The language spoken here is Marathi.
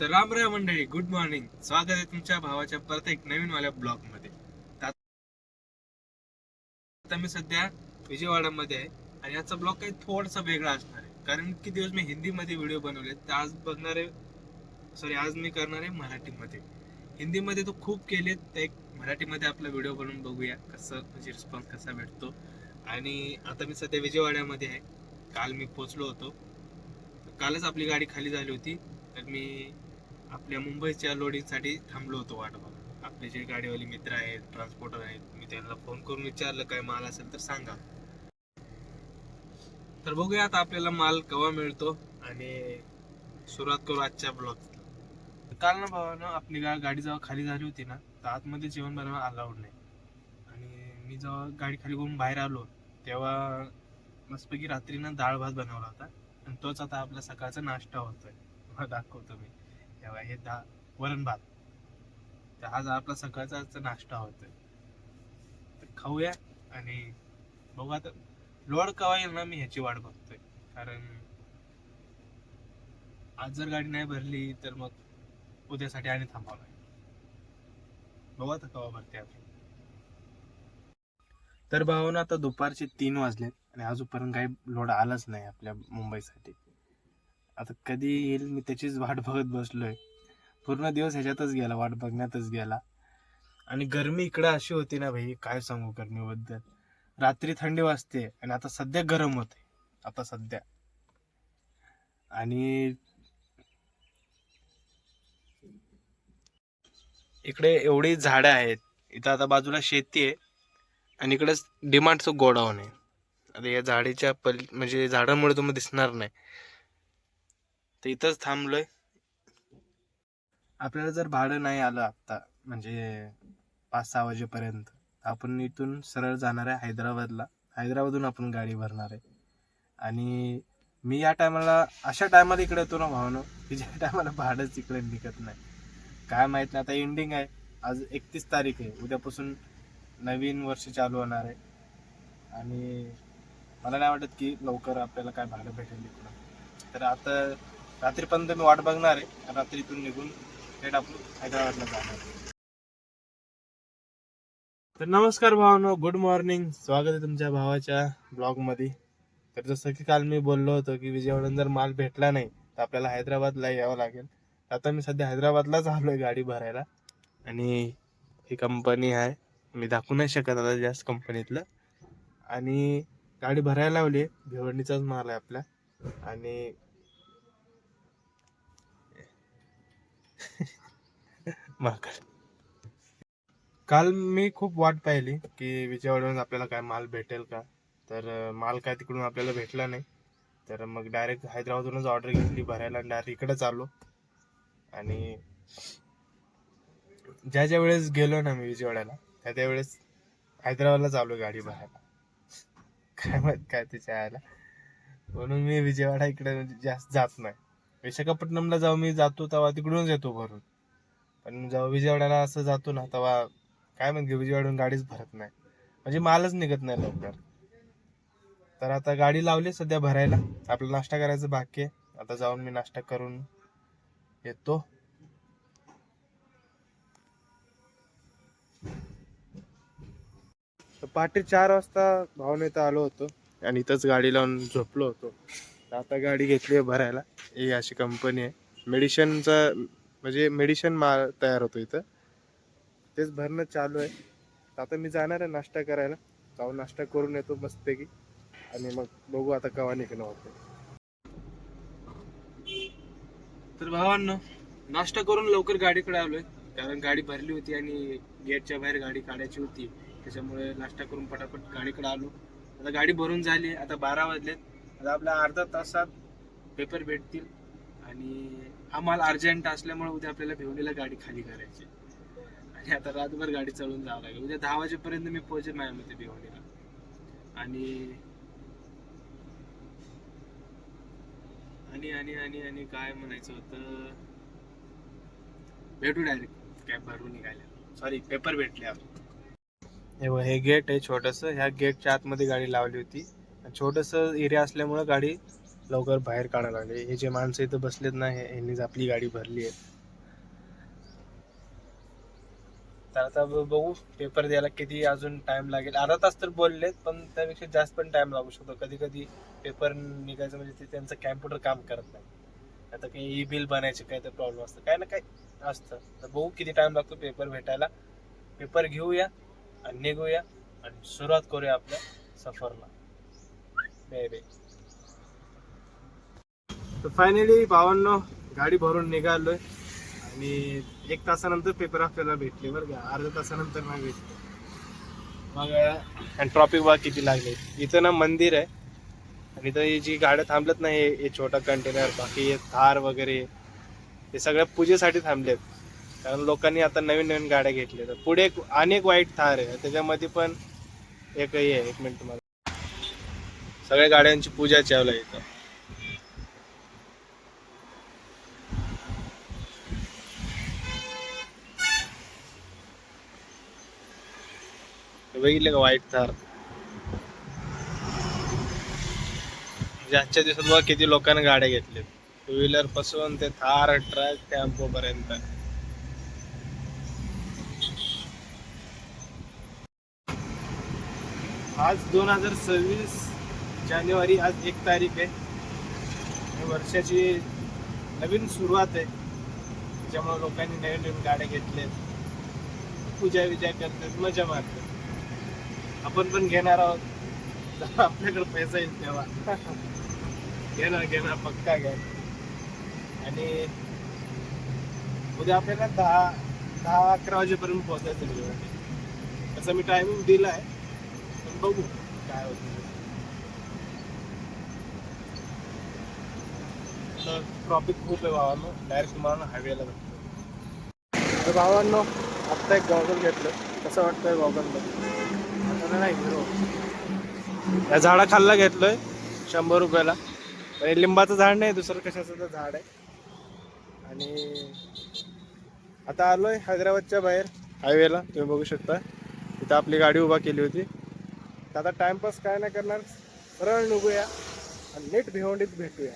तर राम राम मंडळी गुड मॉर्निंग स्वागत आहे तुमच्या भावाच्या परत एक नवीन वाल्या ब्लॉगमध्ये आता मी सध्या विजयवाडामध्ये आहे आणि याचा ब्लॉग काही थोडासा वेगळा असणार आहे. कारण की दिवस मी हिंदीमध्ये व्हिडिओ बनवले तर आज बघणार आहे सॉरी आज मी करणार आहे मराठीमध्ये. हिंदीमध्ये तो खूप केलेत तर एक मराठीमध्ये आपला व्हिडिओ बनवून बघूया कसं म्हणजे रिस्पॉन्स कसा भेटतो. आणि आता मी सध्या विजयवाड्यामध्ये आहे. काल मी पोचलो होतो. कालच आपली गाडी खाली झाली होती तर मी आपल्या मुंबईच्या लोडिंगसाठी थांबलो होतो वाट बघत आपले जे गाडीवाले मित्र आहेत ट्रान्सपोर्टर आहेत मी त्यांना फोन करून विचारलं काय माल असेल तर सांगा. तर बघूया आता आपल्याला माल केव्हा मिळतो आणि सुरुवात करू आजच्या ब्लॉग काल ना भावानं आपली गा गाडी जेव्हा खाली झाली होती ना तर आतमध्ये जेवण बनवायला अलाउड नाही. आणि मी जेव्हा गाडी खाली करून बाहेर आलो तेव्हा मस्तपैकी रात्रीनं डाळ भात बनवला होता. आणि तोच आता आपला सकाळचा नाश्ता होतोय. दाखवतो मी. तेव्हा हे दहा वरण भात. तर आज आपला सकाळचा नाश्ता होतोय. तर खाऊया आणि बघू आता लोड कवा येईल ना मी ह्याची वाट बघतोय. कारण आज जर गाडी नाही भरली तर मग उद्यासाठी आणि थांबावं लागेल. बघू आता कवा भरते आपली. तर भावना आता दुपारचे तीन वाजलेत आणि अजूनपर्यंत काही लोड आलाच नाही आपल्या मुंबईसाठी. आता कधी येईल मी त्याचीच वाट बघत बसलोय. पूर्ण दिवस ह्याच्यातच गेला वाट बघण्यातच गेला. आणि गरमी इकडं अशी होती ना भाई काय सांगू गरमीबद्दल? रात्री थंडी वाजते आणि आता सध्या गरम होते आता सध्या. आणि इकडे एवढी झाडं आहेत. इथं आता बाजूला शेती आहे. आणि इकडेच डिमांडचं गोडाऊन आहे. आता या झाडीच्या पल म्हणजे झाडामुळे तुम्हाला दिसणार नाही. तर इथंच थांबलोय. आपल्याला जर भाडं नाही आलं आत्ता म्हणजे पाच सहा वाजेपर्यंत आपण इथून सरळ जाणार आहे हैदराबादला. हैदराबादहून आपण गाडी भरणार आहे. आणि मी या टायमाला अशा टायमाला इकडे येतो ना भावनो की ज्या टायमाला भाडंच इकडे निघत नाही. काय माहीत नाही आता एंडिंग आहे. आज एकतीस तारीख आहे. उद्यापासून नवीन वर्ष चालू होणार आहे. आणि मला नाही वाटत की लवकर आपल्याला काय भाडं भेटेल इकडं. तर आता रात्रीपर्यंत मी वाट बघणार आहे. रात्रीतून निघून थेट आपण हैदराबादला जाणार तर नमस्कार भावानो गुड मॉर्निंग स्वागत आहे तुमच्या भावाच्या ब्लॉगमध्ये तर जसं की काल मी बोललो होतो की विजयवाडून जर माल भेटला नाही तर आपल्याला हैदराबादला यावं लागेल. आता मी सध्या हैदराबादलाच आलो आहे गाडी भरायला. आणि ही कंपनी आहे. मी दाखवू नाही शकत आता जास्त कंपनीतलं आणि गाडी भरायला लावली भिवंडीचाच माल आहे आपला. आणि माकड काल मी खूप वाट पाहिली की विजयवाड्यावरून आपल्याला काय माल भेटेल का? तर माल काय तिकडून आपल्याला भेटला नाही. तर मग डायरेक्ट हैदराबादवरूनच ऑर्डर घेतली भरायला डायरेक्ट इकडेच आलो. आणि ज्या ज्या वेळेस गेलो ना मी विजयवाड्याला त्या त्यावेळेस हैदराबादला चालू गाडी भरायला. काय माहीत काय त्याच्या आयला. म्हणून मी विजयवाडा इकडे म्हणजे जास्त जात नाही. विशाखापट्टणमला जाऊ मी जातो तेव्हा तिकडूनच येतो भरून. पण जेव्हा विजयवाड्याला असं जातो ना तेव्हा काय म्हणते विजयवाडून गाडीच भरत नाही. म्हणजे मालच निघत नाही लवकर. तर आता गाडी लावली सध्या भरायला. आपला नाश्ता करायचं बाकी आहे. आता जाऊन मी नाश्ता करून येतो. पहाटे चार वाजता भावने इथं आलो होतो आणि इथंच गाडी लावून झोपलो होतो. तर आता गाडी घेतली आहे भरायला. ही अशी कंपनी आहे. मेडिशनचा म्हणजे मेडिशन माल तयार होतो इथं. तेच भरणं चालू आहे. आता मी जाणार आहे नाश्ता करायला. जाऊन नाश्ता करून येतो मस्तपैकी. आणि मग बघू आता केव्हा निघणं होतं तर भावांनो नाश्ता करून लवकर गाडीकडे आलोय. कारण गाडी भरली होती आणि गेटच्या बाहेर गाडी काढायची होती. त्याच्यामुळे नाश्ता करून पटापट गाडीकडे आलो. आता गाडी भरून झाली. आता बारा वाजलेत. आता आपल्या अर्धा तासात पेपर भेटतील. आणि हा माल अर्जंट असल्यामुळे उद्या आपल्याला भिवणीला गाडी खाली करायची आणि आता रातभर गाडी चालून जावं लागेल. उद्या दहा वाजेपर्यंत मी पोहोचेल माझ्या मते भिवणीला आणि आणि आणि आणि आणि काय म्हणायचं होतं? भेटू डायरेक्ट कॅब भरून निघायला सॉरी पेपर भेटले आपण हे हे गेट आहे छोटस. ह्या गेटच्या आतमध्ये गाडी लावली होती. छोटस एरिया असल्यामुळे गाडी लवकर बाहेर काढायला लागले. हे जे माणसं इथं बसलेत ना हे यांनीच आपली गाडी भरली आहे. तर आता बघू पेपर द्यायला किती अजून टाइम लागेल. अर्धा तास तर बोललेत पण त्यापेक्षा जास्त पण टाइम लागू शकतो. कधी कधी पेपर निघायचं म्हणजे ते त्यांचं कॅम्प्युटर काम करत नाही. आता काही ई बिल बनायचे काय तर प्रॉब्लेम असतं. काय ना काय असतं. तर बघू किती टाइम लागतो पेपर भेटायला. पेपर घेऊया आणि निघूया आणि सुरुवात करूया आपल्या सफरला. बे बे तर फायनली भावांनो गाडी भरून निघालोय. आणि एक तासानंतर पेपर आपल्याला भेटले बरं का. अर्ध्या तासानंतर नाही भेटले. मग आणि ट्रॉफिक बघा किती लागले. इथं ना मंदिर आहे. आणि इथं ही जी गाड्या थांबलत नाही हे छोटा कंटेनर बाकी थार वगैरे हे सगळ्या पूजेसाठी थांबलेत. कारण लोकांनी आता नवीन नवीन गाड्या घेतल्या. तर पुढे एक अनेक वाईट थार आहे. त्याच्यामध्ये पण एक हे आहे एक मिनिट तुम्हाला. सगळ्या गाड्यांची पूजा चावला इथं. बघितलं का वाईट थार? म्हणजे आजच्या दिवसात बघा किती लोकांनी गाड्या घेतल्यात टू व्हीलरपासून ते थार ट्रक टेम्पो पर्यंत. आज दोन हजार सव्वीस जानेवारी आज एक तारीख आहे. वर्षाची नवीन सुरुवात आहे. त्याच्यामुळे लोकांनी नवीन नवीन गाड्या घेतल्या पूजा विजा करतात मजा मारतात. आपण पण घेणार आहोत. आपल्याकडे पैसा येईल तेव्हा. घेणार घेणार पक्का घ्या आणि उद्या आपल्याला दहा दहा अकरा वाजेपर्यंत पोहोचायचं आहे तसं मी टायमिंग दिला आहे पण बघू काय होतं. ट्रॉफिक खूप आहे भावांनो. डायरेक्ट तुम्हाला हायवेला भेटतो. तर भावांनो आत्ता एक गॉगल घेतलं. कसं वाटतंय गॉगल नाही हिरो या झाडाखालला घेतलोय शंभर रुपयाला. पण लिंबाचं झाड नाही दुसरं कशाचं तर झाड आहे. आणि आता आलोय हैदराबादच्या बाहेर हायवेला तुम्ही बघू शकता. तिथं आपली गाडी उभा केली होती. तर आता टाइमपास काय नाही करणार सरळ निघूया आणि नीट भिवंडीत भेटूया.